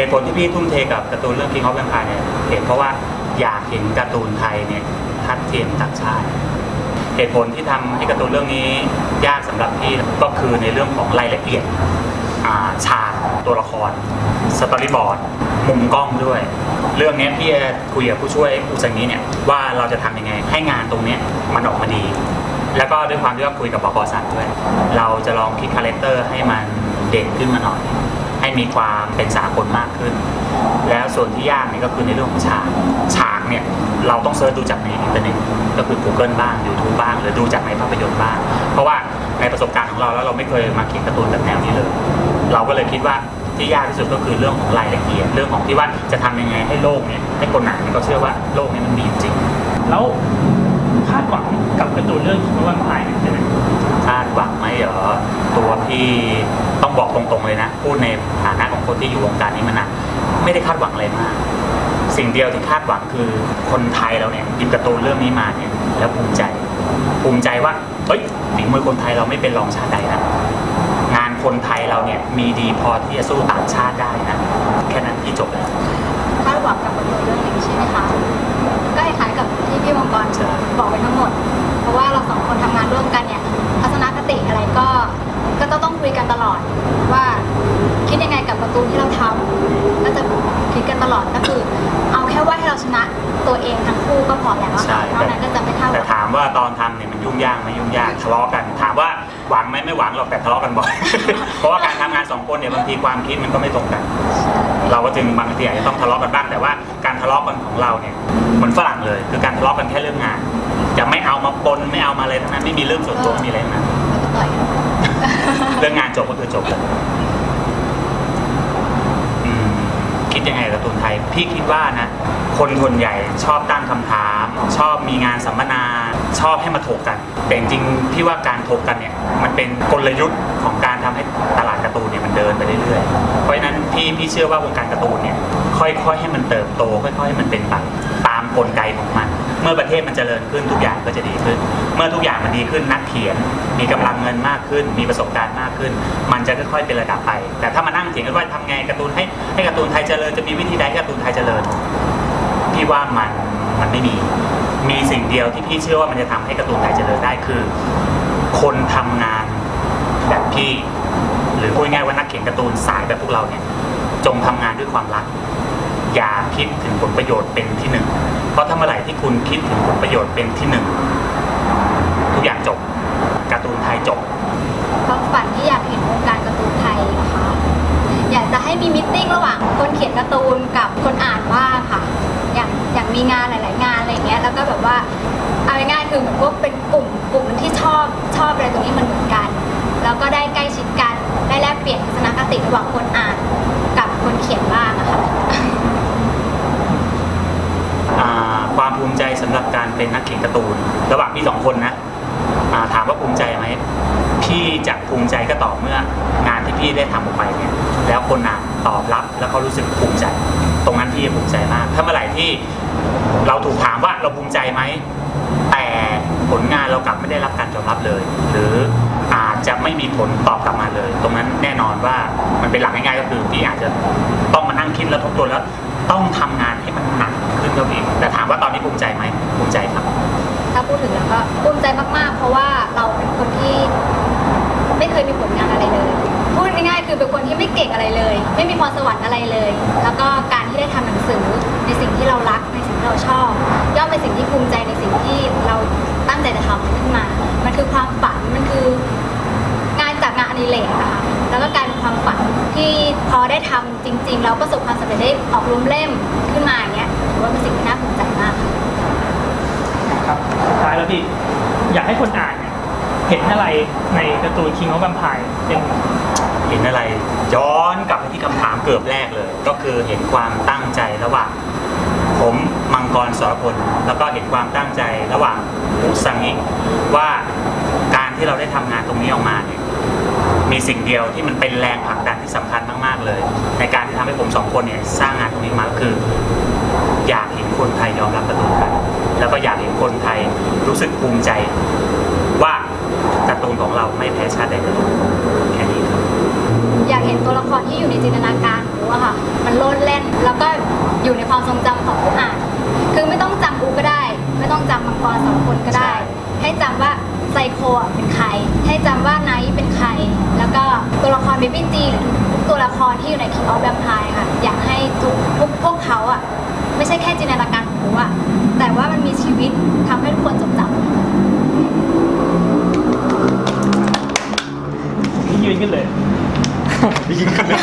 เหตุผลที่พี่ทุ่มเทกับการ์ตูนเรื่อง King of Vampire เนี่ยเหตุเพราะว่าอยากเห็นการ์ตูนไทยเนี่ยทัดเทียมต่างชาติเหตุผลที่ทำให้การ์ตูนเรื่องนี้ยากสำหรับพี่ก็คือในเรื่องของรายละเอียดฉากตัวละครสตอรี่บอร์ดมุมกล้องด้วย เรื่องนี้พี่คุยกับผู้ช่วยอุซังนี้เนี่ยว่าเราจะทำยังไงให้งานตรงนี้มันออกมาดี แล้วก็ด้วยความที่ว่าคุยกับบกสันด้วย เราจะลองคิดคาแรคเตอร์ให้มันเด่นขึ้นมาหน่อย ให้มีความเป็นสากลมากขึ้น แล้วส่วนที่ยากเนี่ยก็คือในเรื่องของฉากฉากเนี่ยเราต้องเซิร์ชดูจากในอินเทอร์เน็ตก็คือ Google บ้าง YouTube บ้าง หรือดูจากในภาพยนตร์บ้าง เพราะว่าในประสบการณ์ของเราแล้วเราไม่เคยมาเขียนการ์ตูนแบบแนวนี้เลย เราก็เลยคิดว่าที่ยากที่สุดก็คือเรื่องของรายละเอียด เรื่องของที่ว่าจะทำยังไงให้โลกเนี่ยให้คนหนังเนี่ยก็เชื่อว่าโลกนี้มันมีจริง แล้วคาดหวังกับการ์ตูนเรื่องคิงวันพายเนี่ยเป็นไงคาดหวังไหมเหรอตัวพี่ ต้องบอกตรงๆเลยนะ พูดในฐานะของคนที่อยู่วงการนี้มานานไม่ได้คาดหวังอะไรมาก สิ่งเดียวที่คาดหวังคือคนไทยเราเนี่ยหยิบการ์ตูนเรื่องนี้มาเนี่ยแล้วภูมิใจ ภูมิใจว่าเฮ้ยฝีมือคนไทยเราไม่เป็นรองชาติใดนะงานคนไทยเราเนี่ยมีดีพอที่จะสู้ต่างชาติได้นะแค่นั้นที่จบแล้วคาดหวังกับผลงานเรื่องนี้ใช่ไหมคะก็คล้ายๆกับที่พี่มังกรบอกไปทั้งหมด เพราะว่าเราสองคนทำงานร่วมกันเนี่ยทัศนคติอะไรก็ ก็ต้องต้องคุยกันตลอด ว่าคิดยังไงกับประตูนที่เราทำก็จะคิดกันตลอดก็คือ เอา แค่ว่าให้เราชนะตัวเองทั้งคู่ก็พอแล้วอะใช่ค่ะนอกนั้นก็จะไม่เท่าแต่ถามว่าตอนทำเนี่ยมันยุ่งยากไหมยุ่งยากทะเลาะกัน ถามว่าหวังไหมไม่หวังหรอกแต่ทะเลาะกันบ่อย เพราะว่าการทำงานสองคนเนี่ยบางทีความคิดมันก็ไม่ตรงกัน เราก็จึงบางทีอาจจะต้องทะเลาะกันบ้างแต่ว่าการทะเลาะกันของเราเนี่ยเหมือนฝรั่งเลย คือการทะเลาะกันแค่เรื่องงาน จะไม่เอามาปนไม่เอามาอะไรทั้งนั้นไม่มีเรื่องส่วนตัวไม่มีอะไรทั้งนั้นแล้วก็ต่อยกันเรื่องงานจบก็คือจบเลย ดยังไงกับการ์ตูนไทย พี่คิดว่านะ คนส่วนใหญ่ชอบตั้งคำถาม ชอบมีงานสัมมนา ชอบให้มาถกกัน แต่จริงพี่ว่าการถกกันเนี่ย มันเป็นกลยุทธ์ของการทำให้ตลาดการ์ตูนเนี่ยมันเดินไปเรื่อยๆ เพราะฉะนั้นพี่พี่เชื่อว่าวงการการ์ตูนเนี่ยค่อยๆให้มันเติบโต ค่อยๆให้มันเป็นไปตามกลไกของมัน เมื่อประเทศมันเจริญขึ้นทุกอย่างก็จะดีขึ้น เมื่อทุกอย่างมันดีขึ้นนักเขียน มีกำลังเงินมากขึ้น มีประสบการณ์มากขึ้น มันจะค่อยๆเป็นระดับไป แต่ถ้ามานั่งเถียงกันว่าทำไงการ์ตูนให้ ให้การ์ตูนไทยเจริญจะมีวิธีใดให้การ์ตูนไทยเจริญพี่ว่ามันมันไม่มี มีสิ่งเดียวที่พี่เชื่อว่ามันจะทำให้การ์ตูนไทยเจริญได้คือ คนทำงานแบบพี่หรือพูดง่ายๆว่านักเขียนการ์ตูนสายแบบพวกเราเนี่ย จงทำงานด้วยความรัก อย่าคิดถึงผลประโยชน์เป็นที่หนึ่งเพราะถ้าเมื่อไหร่ที่คุณคิดถึงผลประโยชน์เป็นที่หนึ่งทุกอย่างจบการ์ตูนไทยจบความฝันที่อยากเห็นวงการการ์ตูนไทยนะคะ อยากจะให้มีมิทติ้งระหว่างคนเขียนการ์ตูนกับคนอ่านว่างค่ะอย่างอย่างมีงานหลาย ๆ งานอะไรเงี้ยแล้วก็แบบว่าเอาง่ายๆคือเหมือนพวกเป็นกลุ่มกลุ่มที่ชอบชอบอะไรตรงนี้มันเหมือนกัน แล้วก็ได้ใกล้ชิดกันได้แลกเปลี่ยนทัศนคติระหว่างคนอ่านกับคนเขียนบ้างอะค่ะความภูมิใจสำหรับการเป็นนักเขียนการ์ตูน ระหว่างพี่สองคนนะถามว่าภูมิใจไหมพี่จะภูมิใจก็ต่อเมื่อง ที่ได้ทำออกไปเนี่ยแล้วคนอ่านตอบรับแล้วเขารู้สึกภูมิใจ ตรงนั้นพี่ภูมิใจมาก ถ้าเมื่อไหร่ที่เราถูกถามว่าเราภูมิใจไหมแต่ผลงานเรากลับไม่ได้รับการยอมรับเลย หรืออาจจะไม่มีผลตอบกลับมาเลย ตรงนั้นแน่นอนว่ามันเป็นหลักง่ายๆก็คือพี่อาจจะต้องมานั่งคิดแล้วทบทวนแล้วต้องทำงานให้มันหนักขึ้นเท่านี้แต่ถามว่าตอนนี้ภูมิใจไหมภูมิใจครับ ถ้าพูดถึงแล้วก็ภูมิใจมากๆ เพราะว่าเราเป็นคนที่ไม่เคยมีผลงานอะไรเลย คือเป็นคนที่ไม่เก่งอะไรเลย ไม่มีพรสวรรค์อะไรเลย แล้วก็การที่ได้ทำหนังสือในสิ่งที่เรารักในสิ่งที่เราชอบ ย่อมเป็นสิ่งที่ภูมิใจในสิ่งที่เราตั้งใจจะทำขึ้นมา มันคือความฝันมันคืองานจากงานอดิเรกอะค่ะแล้วก็กลายเป็นความฝันที่พอได้ทำจริงๆแล้วประสบความสำเร็จได้ออกรวมเล่มขึ้นมาอย่างเงี้ยถือว่าเป็นสิ่งที่น่าภูมิใจมากครับท้ายแล้วพี่อยากให้คนอ่านเนี่ยเห็นอะไรในการ์ตูนคิงของแวมไพร์เป็น เห็นอะไร ย้อนกลับไปที่คำถามเกือบแรกเลย ก็คือเห็นความตั้งใจระหว่างผมมังกรสรพลแล้วก็เห็นความตั้งใจระหว่างอุสังิว่าการที่เราได้ทำงานตรงนี้ออกมาเนี่ยมีสิ่งเดียวที่มันเป็นแรงผลักดันที่สำคัญมากๆเลย ในการที่ทำให้ผมสองคนเนี่ยสร้างงานตรงนี้มาก็คือ อยากเห็นคนไทยยอมรับการ์ตูนไทยแล้วก็อยากเห็นคนไทยรู้สึกภูมิใจว่าการ์ตูนของเราไม่แพ้ชาติใดเลยแค่นี้ อยากเห็นตัวละครที่อยู่ในจินตนาการของอูอะค่ะ มันโลดเล่น แล้วก็อยู่ในความทรงจำของผู้อ่าน คือไม่ต้องจำอูก็ได้ ไม่ต้องจำมังกรสองคนก็ได้ ให้จำว่าไซโคเป็นใคร ให้จำว่าไนท์เป็นใคร แล้วก็ตัวละครเบบี้จีหรือทุกตัวละครที่อยู่ในคิงออฟแบมพายค่ะ อยากให้ทุกพวกพวกเขาอะไม่ใช่แค่จินตนาการของอูอะแต่ว่ามันมีชีวิตทำให้ทุกคนจดจำบยืนขึ้นเลย ぎかね